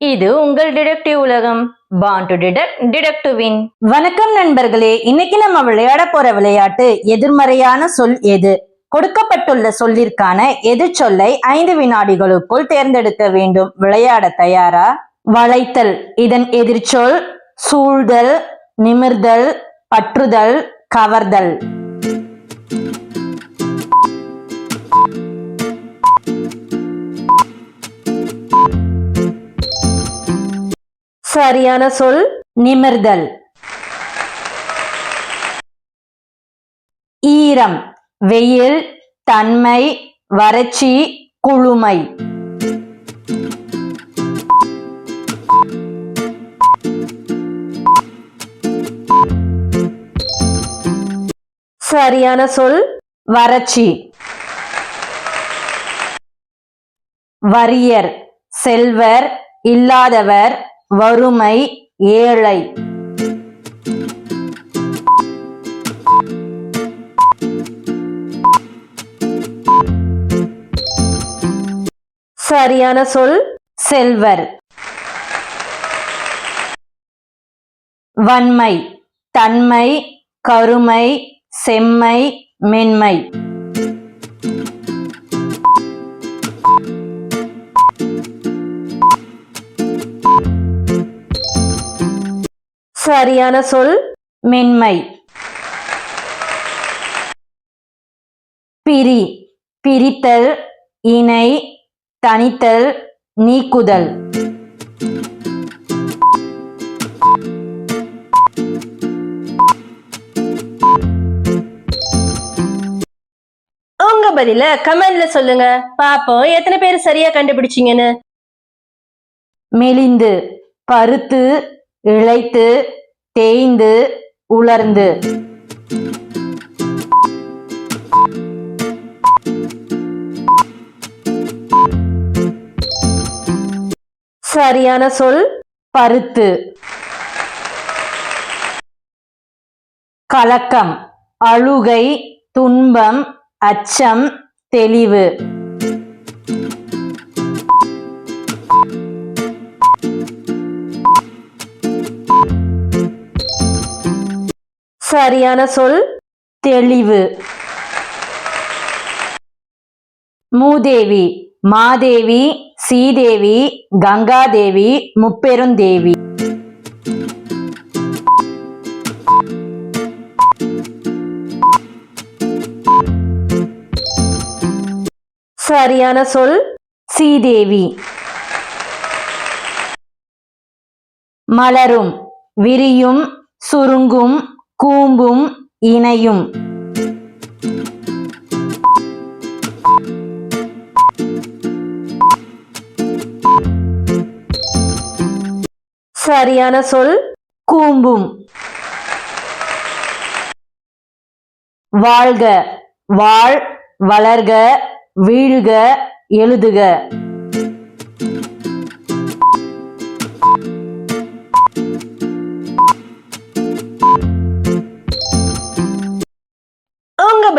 இது உங்கள் டிடெக்டிவ் உலகம். பான் டு டிடெக்ட் டிடெக்ட் வணக்கம் நண்பர்களே இன்னைக்கு நம்ம விளையாட போற விளையாட்டு எதிர்மறையான சொல் எது? கொடுக்கப்பட்டுள்ள சொல்லிற்கான எதிர் சொல்லை ஐந்து வினாடிகளுக்குள் தேர்ந்தெடுக்க வேண்டும். விளையாட தயாரா? வளைத்தல் இதன் எதிர்ச்சொல் சூழ்தல் நிமிர்தல் பற்றுதல் கவர்தல். சரியான சொல் நிமிர்தல். ஈரம் வெயில் தன்மை வறட்சி குளுமை. சரியான சொல் வறட்சி. வரியர் செல்வர் இல்லாதவர். வறுமை ஏழை. சரியான சொல் செல்வர். வன்மை தன்மை கருமை செம்மை மென்மை. சரியான சொல் மென்மை. பிரி பிரித்தல் இணை தனித்தல் நீக்குதல். உங்க பதில கமெண்ட்ல சொல்லுங்க. பாப்போம் எத்தனை பேர் சரியா கண்டுபிடிச்சீங்கன்னு? மெலிந்து பருத்து இழைத்து தேய்ந்து உலர்ந்து. சரியான சொல் பருத்து. கலக்கம் அழுகை துன்பம் அச்சம் தெளிவு. சரியான சொல் தெளிவு. மூதேவி மாதேவி சீதேவி கங்காதேவி முப்பெருந்தேவி. சரியான சொல் சீதேவி. மலரும் விரியும் சுருங்கும் கூம்பும் இணையும். சரியான சொல் கூம்பும். வாழ்க வாழ் வளர்க வீழ்க எழுதுக.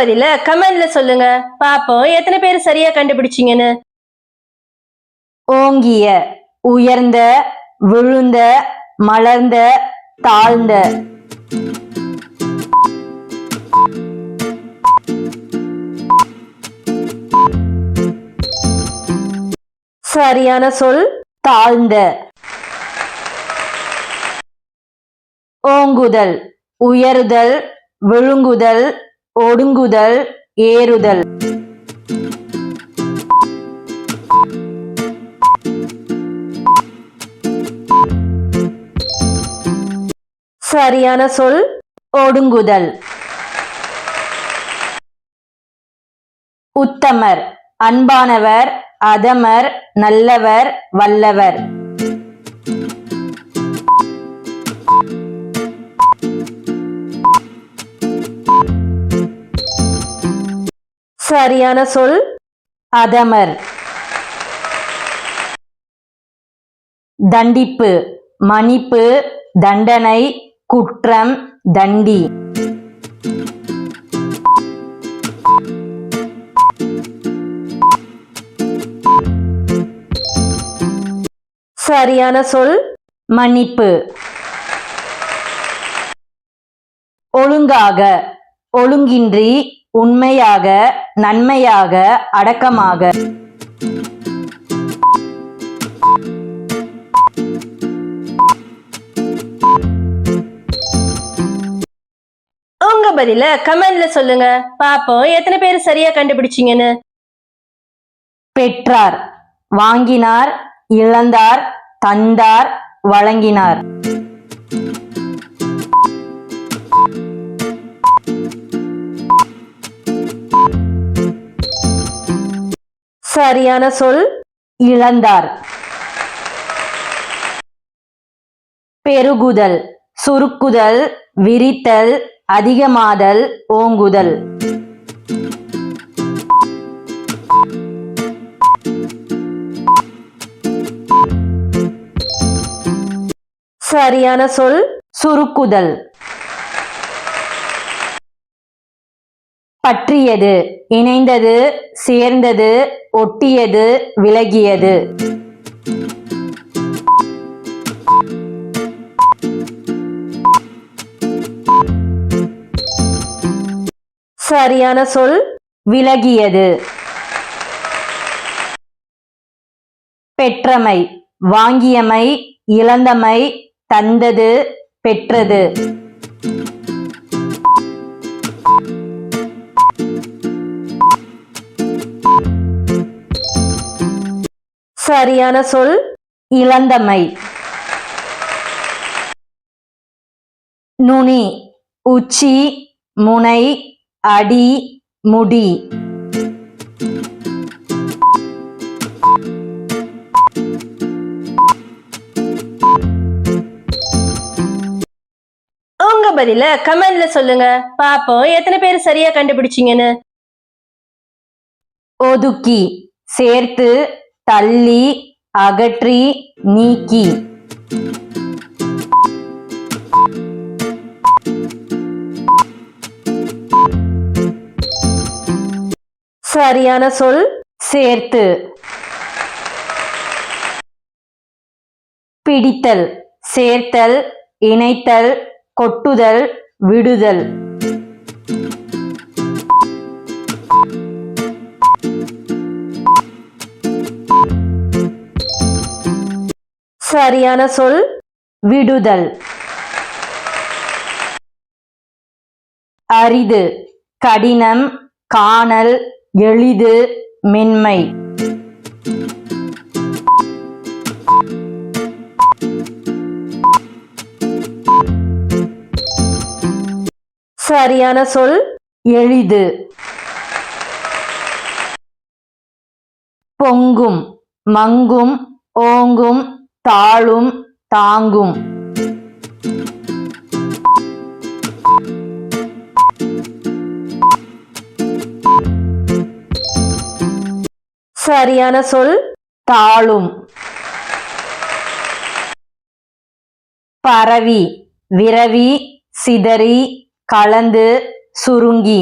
பதில கமெண்ட்ல சொல்லுங்க. பாப்போம் எத்தனை பேர் சரியா கண்டுபிடிச்சீங்கன்னு. ஓங்கிய உயர்ந்த விழுந்த மலர்ந்த தாழ்ந்த. சரியான சொல் தாழ்ந்த. ஓங்குதல் உயருதல் விழுங்குதல் ஒடுங்குதல் ஏறுதல். சரியான சொல் ஒடுங்குதல். உத்தமர் அன்பானவர் அதமர் நல்லவர் வல்லவர். சரியான சொல் அதமர். தண்டிப்பு மன்னிப்பு தண்டனை குற்றம் தண்டி. சரியான சொல் மன்னிப்பு. ஒழுங்காக ஒழுங்கின்றி உண்மையாக நன்மையாக அடக்கமாக. உங்க பதில கமெண்ட்ல சொல்லுங்க. பாப்போம் எத்தனை பேர் சரியா கண்டுபிடிச்சீங்கன்னு. பெற்றார் வாங்கினார் இழந்தார் தந்தார் வழங்கினார். சரியான சொல் இழந்தார். பெருகுதல் சுருக்குதல் விரித்தல் அதிகமாதல் ஓங்குதல். சரியான சொல் சுருக்குதல். பற்றியது இணைந்தது சேர்ந்தது ஒட்டியது விலகியது. சரியான சொல் விலகியது. பெற்றமை வாங்கியமை இழந்தமை தந்தது பெற்றது. சரியான சொல் இழந்தமை. நுனி உச்சி முனை அடி முடி. உங்க பதில கமெண்ட்ல சொல்லுங்க. பாப்போம் எத்தனை பேர் சரியா கண்டுபிடிச்சீங்கன்னு. ஒதுக்கி சேர்த்து தள்ளி அகற்றி நீக்கி. சரியான சொல் சேர்த்து. பிடித்தல் சேர்த்தல் இணைத்தல் கொட்டுதல் விடுதல். சரியான சொல் விடுதல். அரிது கடினம் காணல் எளிது மென்மை. சரியான சொல் எளிது. பொங்கும் மங்கும் ஓங்கும் தாழும் தாங்கும். சரியான சொல் தாழும். பரவி விரவி சிதறி கலந்து சுருங்கி.